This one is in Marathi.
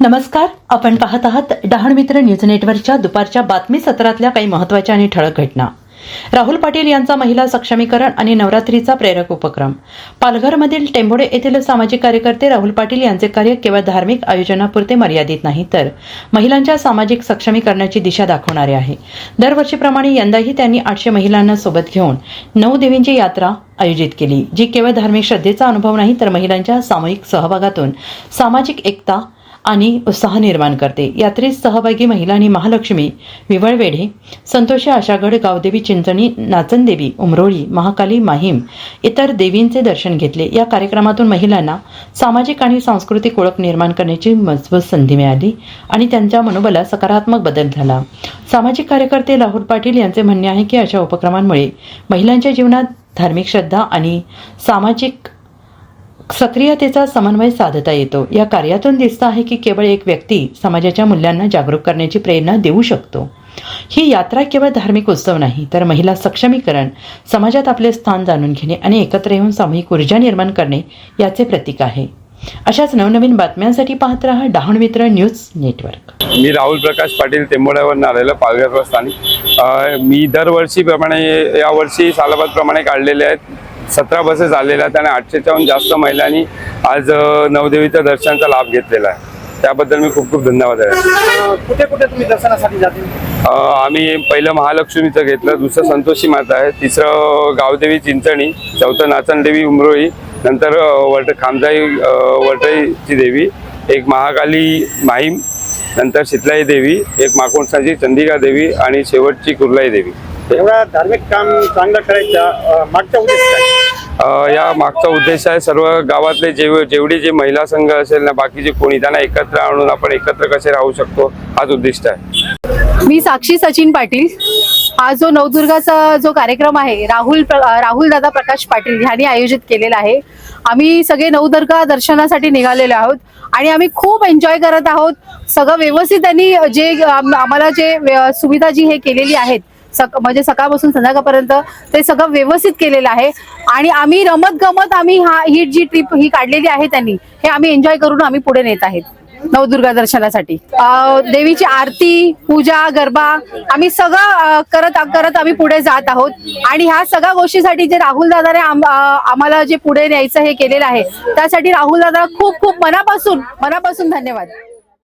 नमस्कार. आपण पाहत आहात डहाण मित्र न्यूज नेटवर्कच्या दुपारच्या बातमी सत्रातल्या काही महत्त्वाच्या आणि ठळक घटना. राहुल पाटील यांचा महिला सक्षमीकरण आणि नवरात्रीचा प्रेरक उपक्रम. पालघरमधील टेंभोडे येथील सामाजिक कार्यकर्ते राहुल पाटील यांचे कार्य केवळ धार्मिक आयोजनापुरते मर्यादित नाही तर महिलांच्या सामाजिक सक्षमीकरणाची दिशा दाखवणारे आहे. दरवर्षीप्रमाणे यंदाही त्यांनी आठशे महिलांना सोबत घेऊन नऊ देवींची यात्रा आयोजित केली जी केवळ धार्मिक श्रद्धेचा अनुभव नाही तर महिलांच्या सामूहिक सहभागातून सामाजिक एकता आणि उत्साह निर्माण करते. यात्रेत सहभागी महिला आणि महालक्ष्मी विवळवेढे संतोषी आशागड गावदेवी चिंचणी नाचनदेवी उमरोळी महाकाली माहीम इतर देवींचे दर्शन घेतले. या कार्यक्रमातून महिलांना सामाजिक आणि सांस्कृतिक ओळख निर्माण करण्याची मजबूत संधी मिळाली आणि त्यांच्या मनोबलात सकारात्मक बदल झाला. सामाजिक कार्यकर्ते राहुल पाटील यांचे म्हणणे आहे की अशा उपक्रमांमुळे महिलांच्या जीवनात धार्मिक श्रद्धा आणि सामाजिक सक्रियतेचा समन्वय साधता येतो. या कार्यातून दिसतं आहे की केवळ एक व्यक्ती समाजाच्या मूल्यांना जागरूक करण्याची प्रेरणा देऊ शकतो. ही यात्रा केवळ धार्मिक उत्सव नाही तर महिला सक्षमीकरण समाजात आपले स्थान जाणून घेणे आणि एकत्र येऊन सामूहिक ऊर्जा निर्माण करणे याचे प्रतीक आहे. अशाच नवनवीन बातम्यांसाठी पाहत राहा डहाण मित्र न्यूज नेटवर्क. मी राहुल प्रकाश पाटील टेंबोड्यावरून आलेलं पालघर स्थानिक मी दरवर्षीप्रमाणे यावर्षी सालाबादप्रमाणे काढलेले आहेत. सतरा बसेस आलेल्या आहेत आणि आठशेच्याहून जास्त महिलांनी आज नवदेवीच्या दर्शनाचा लाभ घेतलेला आहे. त्याबद्दल मी खूप खूप धन्यवाद आहे. कुठे कुठे तुम्ही दर्शनासाठी जातील? अ, आम्ही पहिलं महालक्ष्मीचं घेतलं दुसरं संतोषी माता आहे तिसरं गावदेवी चिंचणी चौथं नाचनदेवी उमरोळी नंतर वट खामजाई वटईची देवी एक महाकाली माहीम नंतर शीतलाई देवी एक माकोणसाची चंदिका देवी आणि शेवटची कुर्लाई देवी. एवढा धार्मिक काम चांगलं करायचा अं, मागचा उद्देश काय? अ, या मागचा उद्देश आहे सर्व गावातले जेव जेवढे जे महिला संघ असेल ना बाकीचे कोणी त्यांना एकत्र आणून आपण एकत्र कसे राहू शकतो हाच उद्दिष्ट आहे. मी साक्षी सचिन पाटील. हा जो नवदुर्गाचा जो कार्यक्रम आहे राहुल राहुल दादा प्रकाश पाटील यांनी आयोजित केलेला आहे. आम्ही सगळे नवदुर्गा दर्शनासाठी निघालेलो आहोत आणि आम्ही खूप एन्जॉय करत आहोत. सगळं व्यवस्थित त्यांनी जे आम- आम्हाला जे व्य- सुविधा जी हे केलेली आहेत सक म्हणजे सकाळपासून संध्याकाळपर्यंत ते सगळं व्यवस्थित केलेलं आहे. आणि आम्ही रमत गमत आम्ही हा ही जी ट्रिप ही काढलेली आहे त्यांनी हे आम्ही एन्जॉय करून आम्ही पुढे नेत आहेत. नवदुर्गा दर्शनासाठी. देवीची आरती पूजा गरबा आम्ही सगळं करत करत आम्ही पुढे जात आहोत. आणि ह्या सगळ्या गोष्टीसाठी जे राहुल दादाने आम्हाला जे पुढे न्यायचं हे केलेलं आहे त्यासाठी राहुल दादा खूप खूप मनापासून मनापासून धन्यवाद.